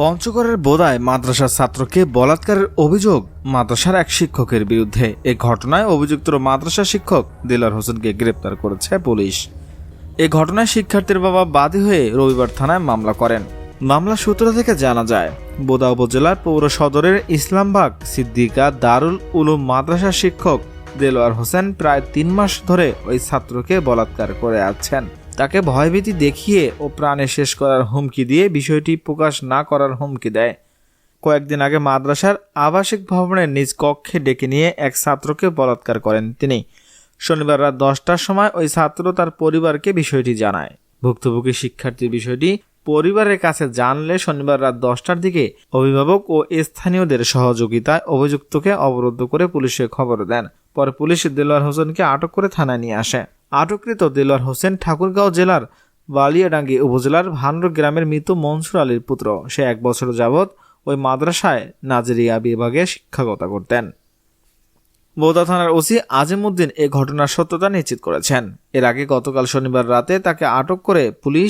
পঞ্চগড়ের বোদায় মাদ্রাসার ছাত্রকে বলাৎকারের অভিযোগ মাদ্রাসার এক শিক্ষকের বিরুদ্ধে। এ ঘটনায় অভিযুক্ত মাদ্রাসা শিক্ষক দিলার হোসেনকে গ্রেপ্তার করেছে পুলিশ। এ ঘটনায় শিক্ষার্থীর বাবা বাদী হয়ে রবিবার থানায় মামলা করেন। মামলা সূত্র থেকে জানা যায়, বোদা উপজেলার পৌর সদরের ইসলামবাগ সিদ্দিকা দারুল উলুম মাদ্রাসা শিক্ষক দেলোয়ার হোসেন প্রায় তিন মাস ধরে ওই ছাত্রকে বলাৎকার করে আছেন। তাকে ভয়ভীতি দেখিয়ে ও প্রাণে শেষ করার হুমকি দিয়ে বিষয়টি প্রকাশ না করার হুমকি দেয়। কয়েকদিন আগে মাদ্রাসার আবাসিক ভবনের নিজ কক্ষে ডেকে নিয়ে এক ছাত্রকে বলাৎকার করেন তিনি। শনিবার রাত দশটার সময় ওই ছাত্র তার পরিবারকে বিষয়টি জানায়। ভুক্তভোগী শিক্ষার্থীর বিষয়টি পরিবারের কাছে জানলে শনিবার রাত দশটার দিকে অভিভাবক ও স্থানীয়দের সহযোগিতায় অভিযুক্তকে অবরুদ্ধ করে পুলিশে খবর দেন। পরে পুলিশ দেলোয়ার হোসেনকে আটক করে থানায় নিয়ে আসে। আটককৃত দেলোয়ার হোসেন ঠাকুরগাঁও জেলার বালিয়াডাঙ্গি উপজেলার ভান্ডর গ্রামের মৃত মনসুর আলীর পুত্র। সে এক বছর যাবৎ ওই মাদ্রাসায় নাজেরিয়া বিভাগে শিক্ষকতা করতেন। বৌদা থানার ওসি আজিমুদ্দিন এ ঘটনার সত্যতা নিশ্চিত করেছেন। এর আগে গতকাল শনিবার রাতে তাকে আটক করে পুলিশ